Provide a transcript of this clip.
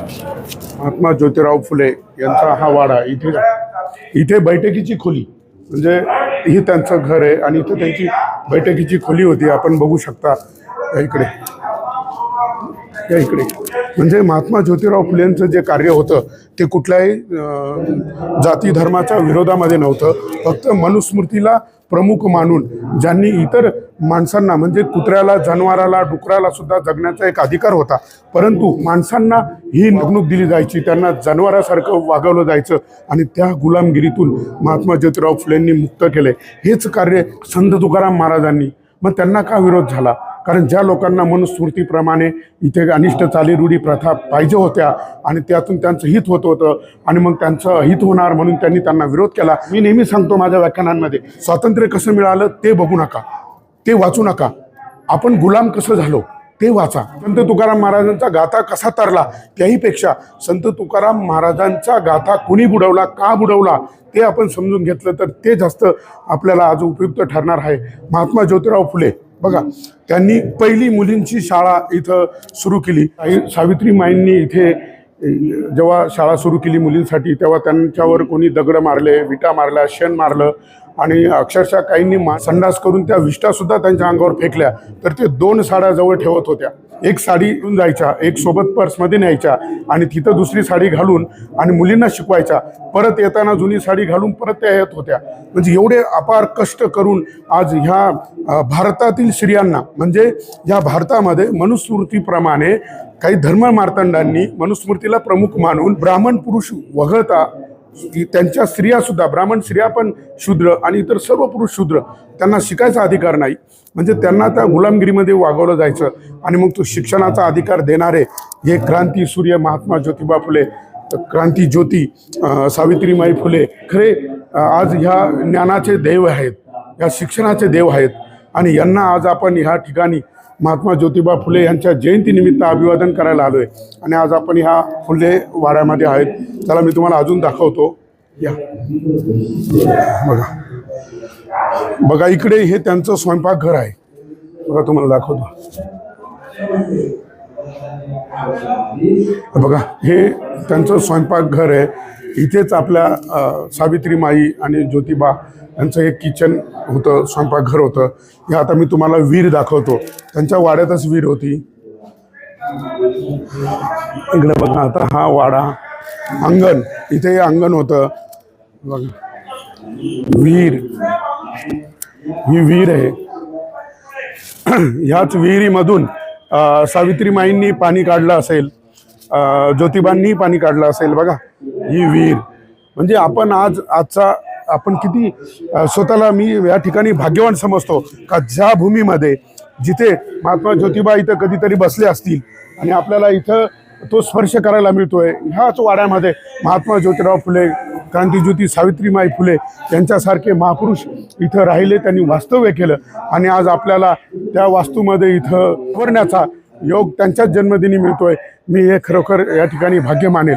महात्मा ज्योतिराव फुले यांचा हा वाडा इथे इथे बैठकीची खोली. म्हणजे ही त्यांचं घर आहे आणि इथे त्यांची बैठकीची खोली होती. आपण बघू शकता इकडे. या इकडे. म्हणजे महात्मा ज्योतिराव फुलेंचं जे कार्य होतं ते कुठल्याही अं, जाती धर्माच्या विरोधामध्ये नव्हतं. फक्त मनुस्मृतीला प्रमुख मानून ज्यांनी इतर माणसांना म्हणजे कुत्र्याला जनावराला डुकराला सुद्धा जगण्याचा एक अधिकार होता. परंतु माणसांना ही निवडणूक दिली जायची त्यांना जनावरासारखं वागवलं जायचं आणि त्या गुलामगिरीतून महात्मा ज्योतिराव फुलेंनी मुक्त केले. हेच कार्य संत तुकाराम महाराजांनी. मग त्यांना का विरोध झाला? कारण ज्या लोकांना मनुस्मृतीप्रमाणे इथे अनिष्ट चालीरूढी प्रथा पाहिजे होत्या आणि त्यातून त्यांचं हित होत होतं आणि मग त्यांचं हित होणार म्हणून त्यांनी त्यांना विरोध केला मी नेहमी सांगतो माझ्या व्याख्यानांमध्ये स्वातंत्र्य कसं मिळालं ते बघू नका ते वाचू नका. आपण गुलाम कसं झालो ते वाचा. संत तुकाराम महाराजांचा गाथा कसा तरला त्याहीपेक्षा संत तुकाराम महाराजांचा गाथा कुणी बुडवला का बुडवला ते आपण समजून घेतलं तर ते जास्त आपल्याला आज उपयुक्त ठरणार आहे. महात्मा ज्योतिराव फुले बघा त्यांनी पहिली मुलींची शाळा इथं सुरू केली. आई सावित्रीमाईंनी इथे जेव्हा शाळा सुरू केली मुलींसाठी तेव्हा त्यांच्यावर कोणी दगड मारले विटा मारल्या शेण मारलं. आणि अक्षरशः काहींनी मा संडास करून त्या विष्टासुद्धा त्यांच्या अंगावर फेकल्या. तर ते दोन साड्या जवळ ठेवत होत्या. एक साडी घेऊन जायच्या एक सोबत पर्समध्ये न्यायच्या आणि तिथं दुसरी साडी घालून आणि मुलींना शिकवायच्या. परत येताना जुनी साडी घालून परत त्या येत होत्या. म्हणजे एवढे अपार कष्ट करून आज ह्या भारतातील स्त्रियांना म्हणजे ह्या भारतामध्ये मनुस्मृतीप्रमाणे काही धर्म मार्तंडांनी मनुस्मृतीला प्रमुख मानून ब्राह्मण पुरुष वगळता त्यांच्या स्त्रिया सुद्धा ब्राह्मण स्त्रिया पण शूद्र आणि इतर सर्व पुरुष शूद्र त्यांना शिकायचा अधिकार नाही. म्हणजे त्यांना त्या गुलामगिरीमध्ये वागवलं जायचं आणि मग तो शिक्षणाचा अधिकार देणारे हे क्रांती सूर्य महात्मा ज्योतिबा फुले क्रांती ज्योती सावित्रीमाई फुले खरे आज ह्या ज्ञानाचे देव आहेत ह्या शिक्षणाचे देव आहेत आणि यांना आज आपण ह्या ठिकाणी महात्मा ज्योतिबा फुले यांच्या जयंतीनिमित्त अभिवादन करायला आलो आहे आणि आज आपण ह्या फुले वाड्यामध्ये आहेत. त्याला मी तुम्हाला अजून दाखवतो. या. बघा. बघा इकडे हे त्यांचं स्वयंपाकघर आहे. बघा तुम्हाला दाखवतो. बघा हे त्यांचं स्वयंपाकघर आहे. इथेच आपल्या सावित्री सावित्रीमाई आणि ज्योतिबा यांचं एक किचन होतं स्वयंपाकघर होतं. हे आता मी तुम्हाला वीर दाखवतो. त्यांच्या वाड्यातच वीर होती. इकडे बघा आता हा वाडा अंगण इथे हे अंगण होतं. बघा. वीर ही वीर आहे. ह्याच विहिरीमधून सावित्रीमाईंनी पाणी काढलं असेल. ज्योतिबांनी पाणी काढलं असेल बघा. ही विहीर. म्हणजे आपण आज आजचा आपण किती स्वतःला मी या ठिकाणी भाग्यवान समजतो का ज्या भूमीमध्ये जिथे महात्मा ज्योतिबा इथं कधीतरी बसले असतील आणि आपल्याला इथं तो स्पर्श करायला मिळतोय ह्याच वाड्यामध्ये महात्मा ज्योतिराव फुले क्रांतीज्योती सावित्रीमाई फुले यांच्यासारखे महापुरुष इथं राहिले त्यांनी वास्तव्य केलं आणि आज आपल्याला त्या वास्तूमध्ये इथं करण्याचा योग त्यांच्याच जन्मदिनी मिळतोय. मी हे खरोखर या ठिकाणी भाग्य मानेल.